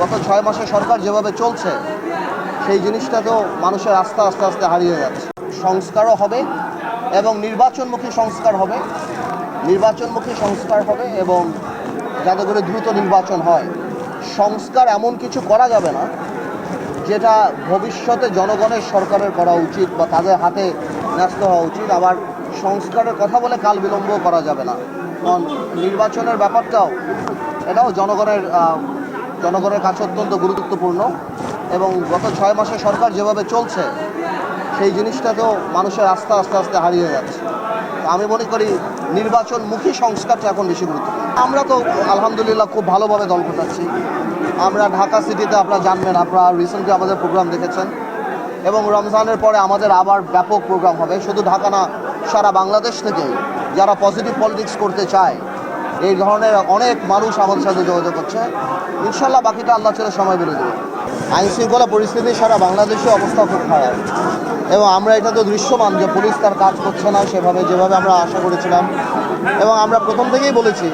গত ছয় মাসে সরকার যেভাবে চলছে, সেই জিনিসটা তো মানুষের আস্থা আস্তে আস্তে হারিয়ে যাচ্ছে। সংস্কারও হবে এবং নির্বাচনমুখী সংস্কার হবে। নির্বাচনমুখী সংস্কার হবে এবং যাতে করে দ্রুত নির্বাচন হয়। সংস্কার এমন কিছু করা যাবে না, যেটা ভবিষ্যতে জনগণের সরকারের করা উচিত বা তাদের হাতে ন্যস্ত হওয়া উচিত। আবার সংস্কারের কথা বলে কাল বিলম্ব করা যাবে না। কারণ নির্বাচনের ব্যাপারটাও, এটাও জনগণের জনগণের কাছে অত্যন্ত গুরুত্বপূর্ণ এবং গত ছয় মাসে সরকার যেভাবে চলছে, সেই জিনিসটা তো মানুষের আস্থা আস্তে আস্তে হারিয়ে যাচ্ছে। আমি মনে করি নির্বাচনমুখী সংস্কারটা এখন বেশি গুরুত্বপূর্ণ। আমরা তো আলহামদুলিল্লাহ খুব ভালোভাবে দল গোটাচ্ছি আমরা ঢাকা সিটিতে আপনারা জানবেন, আপনারা রিসেন্টলি আমাদের প্রোগ্রাম দেখেছেন। এবং রমজানের পরে আমাদের আবার ব্যাপক প্রোগ্রাম হবে। শুধু ঢাকা না, সারা বাংলাদেশ থেকে যারা পজিটিভ পলিটিক্স করতে চায় এই ধরনের অনেক মানুষ আমাদের সাথে যোগাযোগ করছে। ইনশাল্লাহ বাকিটা আল্লাহ ছেলে সময় বলে দেবে। আইন শৃঙ্খলা পরিস্থিতি সারা বাংলাদেশে অবস্থা খুব খারাপ। এবং আমরা এটা তো দৃশ্যমান যে পুলিশ তার কাজ করছে না, সেভাবে যেভাবে আমরা আশা করেছিলাম। এবং আমরা প্রথম থেকেই বলেছি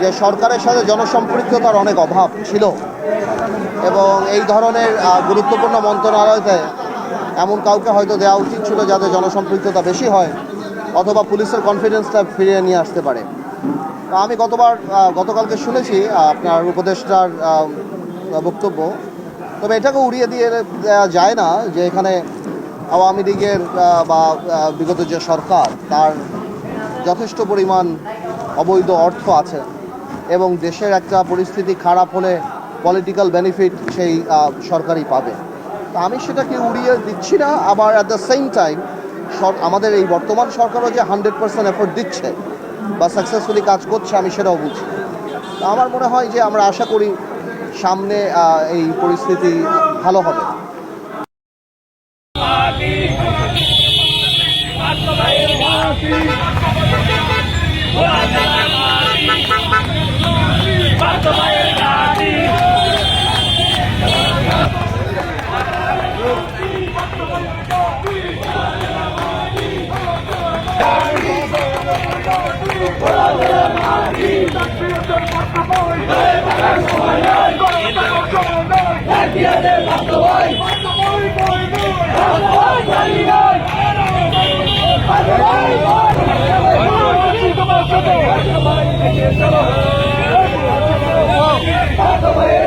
যে সরকারের সাথে জনসম্পৃক্ততার অনেক অভাব ছিল। এবং এই ধরনের গুরুত্বপূর্ণ মন্ত্রণালয়তে এমন কাউকে হয়তো দেওয়া উচিত ছিল যাতে জনসম্পৃক্ততা বেশি হয়, অথবা পুলিশের কনফিডেন্সটা ফিরিয়ে নিয়ে আসতে পারে। আমি গতবার গতকালকে শুনেছি আপনার উপদেষ্টার বক্তব্য। তবে এটাকে উড়িয়ে দিয়ে দেওয়া যায় না যে এখানে আওয়ামী লীগের বা বিগত যে সরকার, তার যথেষ্ট পরিমাণ অবৈধ অর্থ আছে এবং দেশের একটা পরিস্থিতি খারাপ হলে পলিটিক্যাল বেনিফিট সেই সরকারই পাবে। তো আমি সেটাকে উড়িয়ে দিচ্ছি না, আবার অ্যাট দ্য সেম টাইম আমাদের এই বর্তমান সরকারও যে হান্ড্রেড পার্সেন্ট এফোর্ট দিচ্ছে বা সাকসেসফুলি কাজ করছে, আমি সেটাও বুঝি। আমার মনে হয় যে আমরা আশা করি সামনে এই পরিস্থিতি ভালো হবে। Hey!